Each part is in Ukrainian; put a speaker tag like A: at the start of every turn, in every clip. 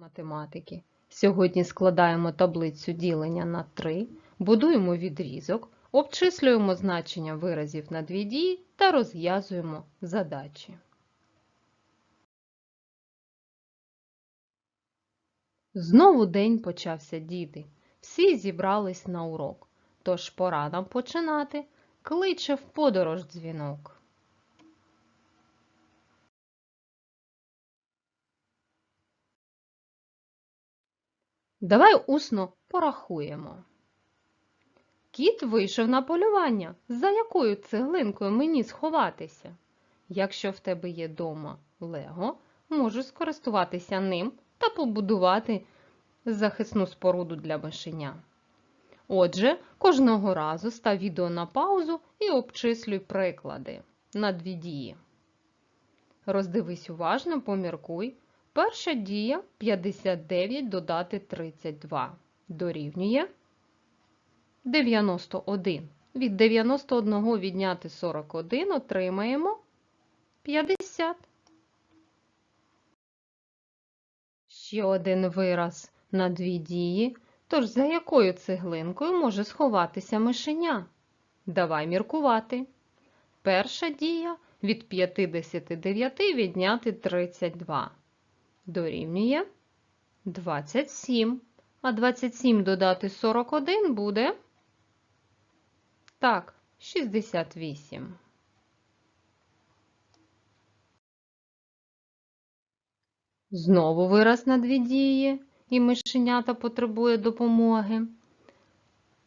A: математики. Сьогодні складаємо таблицю ділення на 3, будуємо відрізок, обчислюємо значення виразів на дві дії та розв'язуємо задачі. Знову день почався, діти. Всі зібрались на урок. Тож пора нам починати. Кличе в подорож дзвінок. Давай усно порахуємо. Кіт вийшов на полювання. За якою цеглинкою мені сховатися? Якщо в тебе є дома Лего, можеш скористуватися ним та побудувати захисну споруду для мишеня. Отже, кожного разу став відео на паузу і обчислюй приклади на дві дії. Роздивись уважно, поміркуй. Перша дія 59 додати 32 дорівнює 91. Від 91 відняти 41 отримаємо 50. Ще один вираз на дві дії. Тож за якою цеглинкою може сховатися мишеня? Давай міркувати. Перша дія від 59 відняти 32 дорівнює 27. А 27 додати 41 буде так, 68. Знову вираз на дві дії, і мишенята потребує допомоги.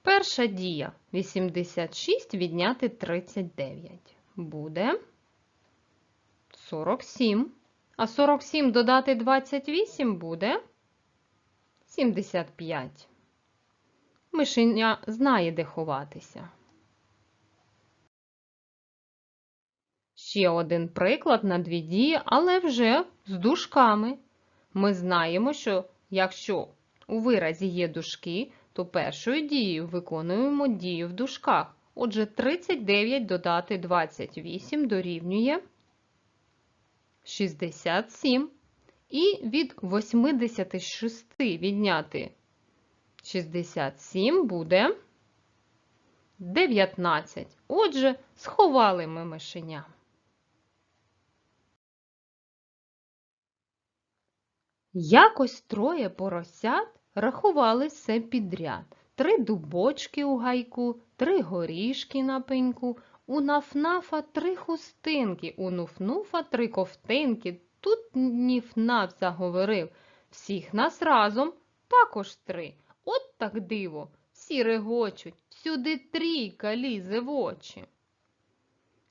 A: Перша дія 86 відняти 39 буде 47. А 47 додати 28 буде 75. Мишеня знає, де ховатися. Ще один приклад на дві дії, але вже з дужками. Ми знаємо, що якщо у виразі є дужки, то першою дією виконуємо дію в дужках. Отже, 39 додати 28 дорівнює 67. І від 86 відняти 67 буде 19. Отже, сховали ми мишеня. Якось троє поросят рахували все підряд. Три дубочки у гайку, три горішки на пеньку, у нафнафа три хустинки, у нуфнуфа три ковтинки. Тут ніфнаф заговорив. Всіх нас разом також три. От так диво, всі регочуть, всюди трійка лізе в очі.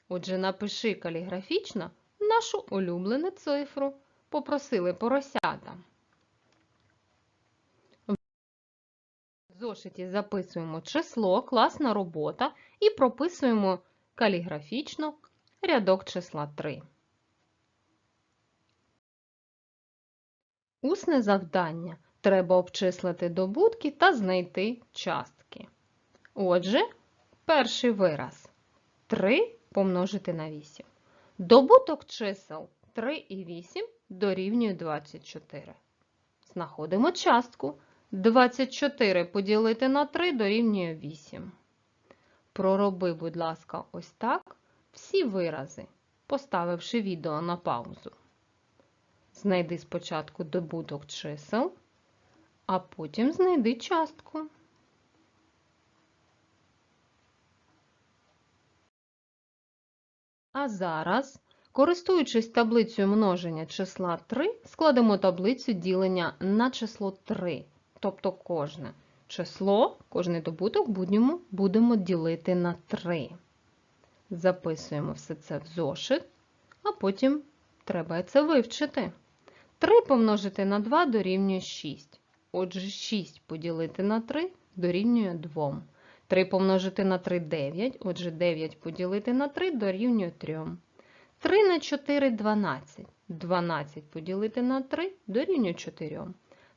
A: Отже, напиши каліграфічно нашу улюблену цифру, попросили поросята. В зошиті записуємо число, класна робота і прописуємо каліграфічно рядок числа 3. Усне завдання. Треба обчислити добутки та знайти частки. Отже, перший вираз 3 помножити на 8. Добуток чисел 3 і 8 дорівнює 24. Знаходимо частку. 24 поділити на 3 дорівнює 8. Пророби, будь ласка, ось так всі вирази, поставивши відео на паузу. Знайди спочатку добуток чисел, а потім знайди частку. А зараз, користуючись таблицею множення числа 3, складемо таблицю ділення на число 3, тобто кожне число, кожний добуток будемо, будемо ділити на 3. Записуємо все це в зошит, а потім треба це вивчити. 3 помножити на 2 дорівнює 6. Отже, 6 поділити на 3 дорівнює 2. 3 помножити на 3 9. Отже, 9 поділити на 3 дорівнює 3. 3 на 4 12. 12 поділити на 3 дорівнює 4.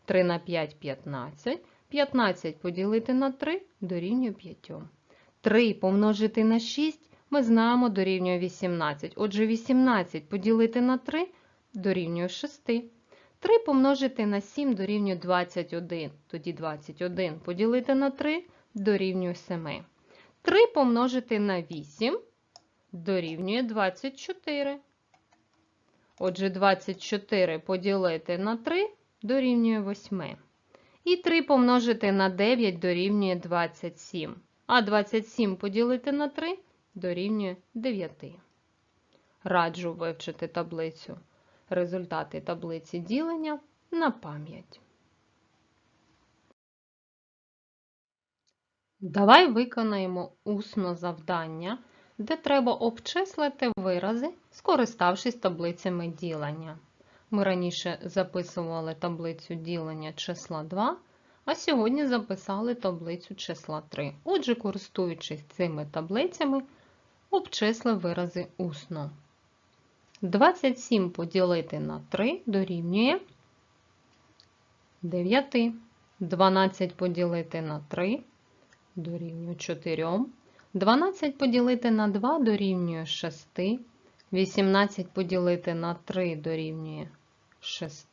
A: 3 на 5 15. 15 поділити на 3 дорівнює 5. 3 помножити на 6 ми знаємо дорівнює 18. Отже, 18 поділити на 3 дорівнює 6. 3 помножити на 7 дорівнює 21. Тоді 21 поділити на 3 дорівнює 7. 3 помножити на 8 дорівнює 24. Отже, 24 поділити на 3 дорівнює 8. І 3 помножити на 9 дорівнює 27. А 27 поділити на 3 дорівнює 9. Раджу вивчити таблицю. Результати таблиці ділення на пам'ять. Давай виконаємо усно завдання, де треба обчислити вирази, скориставшись таблицями ділення. Ми раніше записували таблицю ділення числа 2, а сьогодні записали таблицю числа 3. Отже, користуючись цими таблицями, обчисли вирази усно. 27 поділити на 3 дорівнює 9. 12 поділити на 3 дорівнює 4. 12 поділити на 2 дорівнює 6. 18 поділити на 3 дорівнює 6.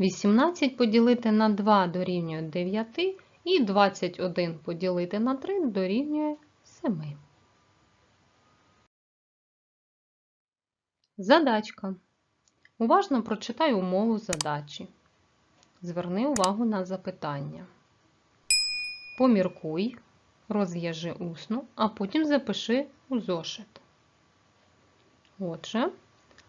A: 18 поділити на 2 дорівнює 9. І 21 поділити на 3 дорівнює 7. Задачка. Уважно прочитай умову задачі. Зверни увагу на запитання. Поміркуй, розв'яжи усно, а потім запиши у зошит. Отже,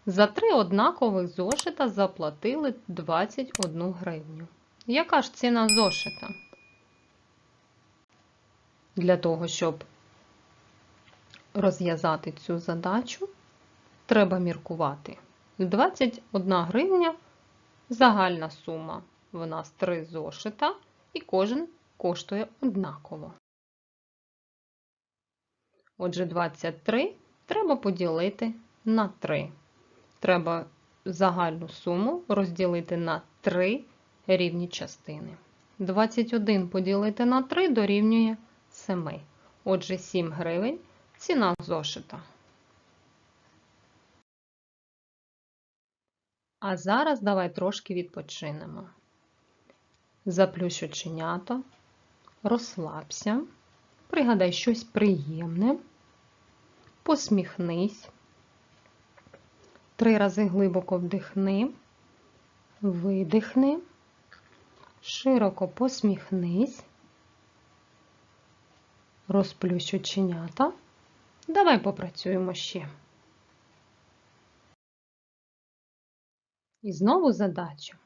A: за три однакових зошита заплатили 21 гривню. Яка ж ціна зошита? Для того, щоб розв'язати цю задачу, треба міркувати. 21 гривня загальна сума. В нас три зошита, і кожен коштує однаково. Отже, 23 треба поділити на 3. Треба загальну суму розділити на 3 рівні частини. 21 поділити на 3 дорівнює 7. Отже, 7 гривень ціна зошита. А зараз давай трошки відпочинемо. Заплющ оченята, розслабся, пригадай щось приємне, посміхнись, три рази глибоко вдихни, видихни, широко посміхнись, розплющ оченята. Давай попрацюємо ще. І знову задача.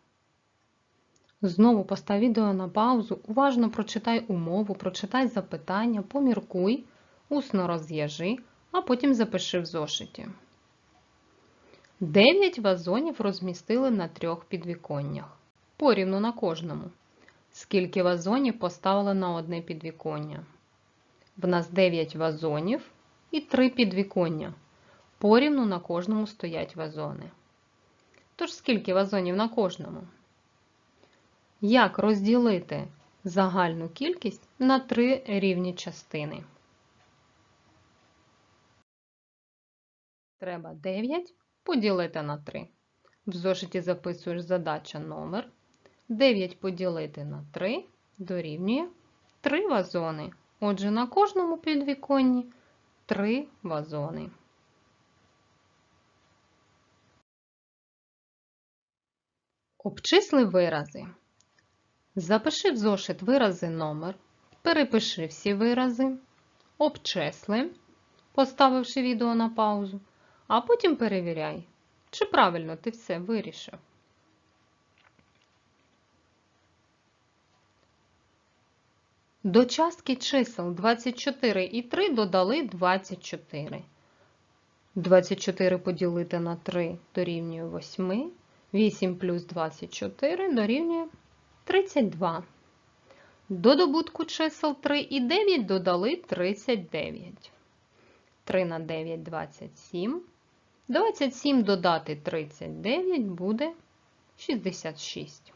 A: Знову постав відео на паузу, уважно прочитай умову, прочитай запитання, поміркуй, усно розв'яжи, а потім запиши в зошиті. Дев'ять вазонів розмістили на трьох підвіконнях. Порівну на кожному. Скільки вазонів поставили на одне підвіконня? В нас 9 вазонів і 3 підвіконня. Порівну на кожному стоять вазони. Тож скільки вазонів на кожному? Як розділити загальну кількість на три рівні частини? Треба 9 поділити на 3. В зошиті записуєш задача номер. 9 поділити на 3 дорівнює 3 вазони. Отже, на кожному підвіконні 3 вазони. Обчисли вирази. Запиши в зошит вирази номер, перепиши всі вирази, обчисли, поставивши відео на паузу, а потім перевіряй, чи правильно ти все вирішив. До частки чисел 24 і 3 додали 24. 24 поділити на 3 дорівнює 8. 8 плюс 24 дорівнює 32. До добутку чисел 3 і 9 додали 39. 3 на 9 27. 27 додати 39 буде 66.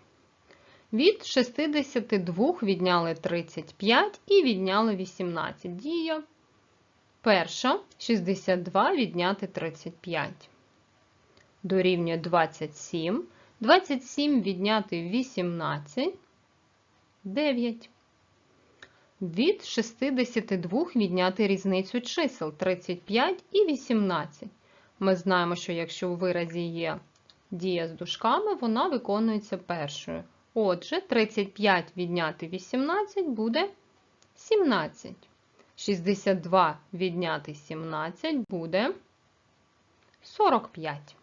A: Від 62 відняли 35 і відняли 18. Дія перша 62 відняти 35. Дорівнює 27. 27 відняти 18 9. Від 62 відняти різницю чисел 35 і 18. Ми знаємо, що якщо у виразі є дія з дужками, вона виконується першою. Отже, 35 відняти 18 буде 17. 62 відняти 17 буде 45.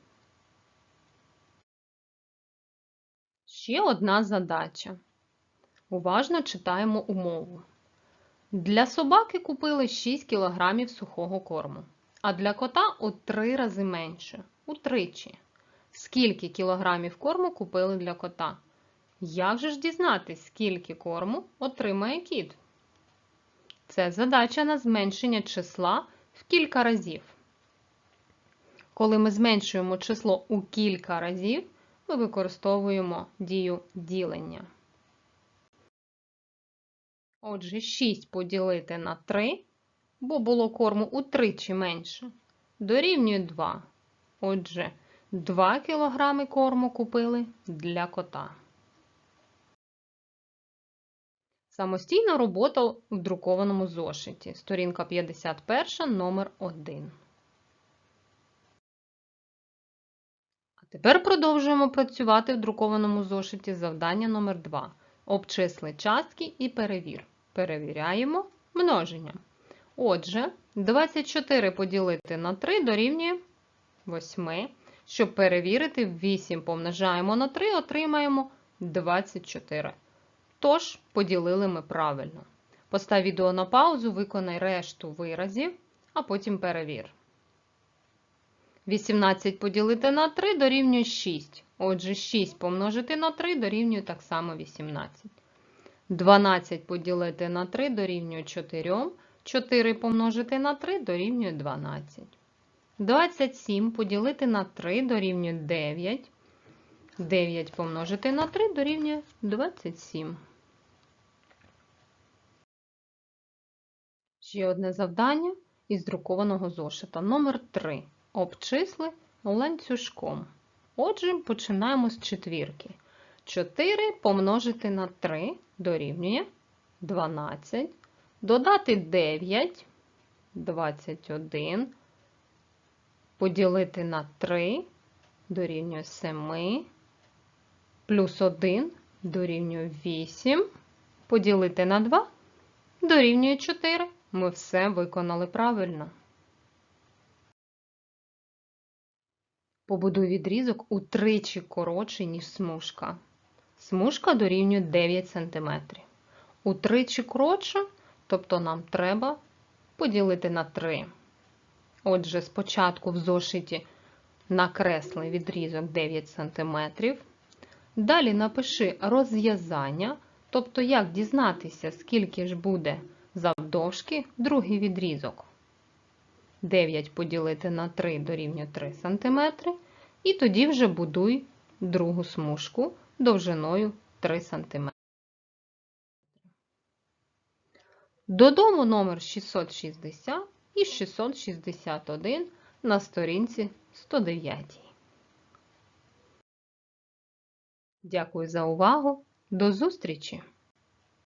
A: Ще одна задача. Уважно читаємо умову. Для собаки купили 6 кг сухого корму, а для кота у 3 рази менше, утричі. Скільки кілограмів корму купили для кота? Як же ж дізнатись, скільки корму отримає кіт? Це задача на зменшення числа в кілька разів. Коли ми зменшуємо число у кілька разів, ми використовуємо дію ділення. Отже, 6 поділити на 3, бо було корму утричі менше, дорівнює 2. Отже, 2 кг корму купили для кота. Самостійна робота в друкованому зошиті. Сторінка 51, номер 1. А тепер продовжуємо працювати в друкованому зошиті завдання номер 2. Обчисли частки і перевір. Перевіряємо множення. Отже, 24 поділити на 3 дорівнює 8. Щоб перевірити, 8 помножаємо на 3, отримаємо 24. Тож, поділили ми правильно. Постав відео на паузу, виконай решту виразів, а потім перевір. 18 поділити на 3 дорівнює 6. Отже, 6 помножити на 3 дорівнює так само 18. 12 поділити на 3 дорівнює 4. 4 помножити на 3 дорівнює 12. 27 поділити на 3 дорівнює 9. 9 помножити на 3 дорівнює 27. Ще одне завдання із друкованого зошита. Номер 3. Обчисли ланцюжком. Отже, починаємо з четвірки. 4 помножити на 3 дорівнює 12. Додати 9, 21. Поділити на 3 дорівнює 7. Плюс 1 дорівнює 8. Поділити на 2 дорівнює 4. Ми все виконали правильно. Побудуй відрізок утричі коротший, ніж смужка. Смужка дорівнює 9 см. Утричі коротше, тобто нам треба поділити на 3. Отже, спочатку в зошиті накресли відрізок 9 см. Далі напиши розв'язання, тобто як дізнатися, скільки ж буде завдовжки другий відрізок. 9 поділити на 3 дорівнює 3 см. І тоді вже будуй другу смужку довжиною 3 см. Додому номер 660 і 661 на сторінці 109. Дякую за увагу. До зустрічі!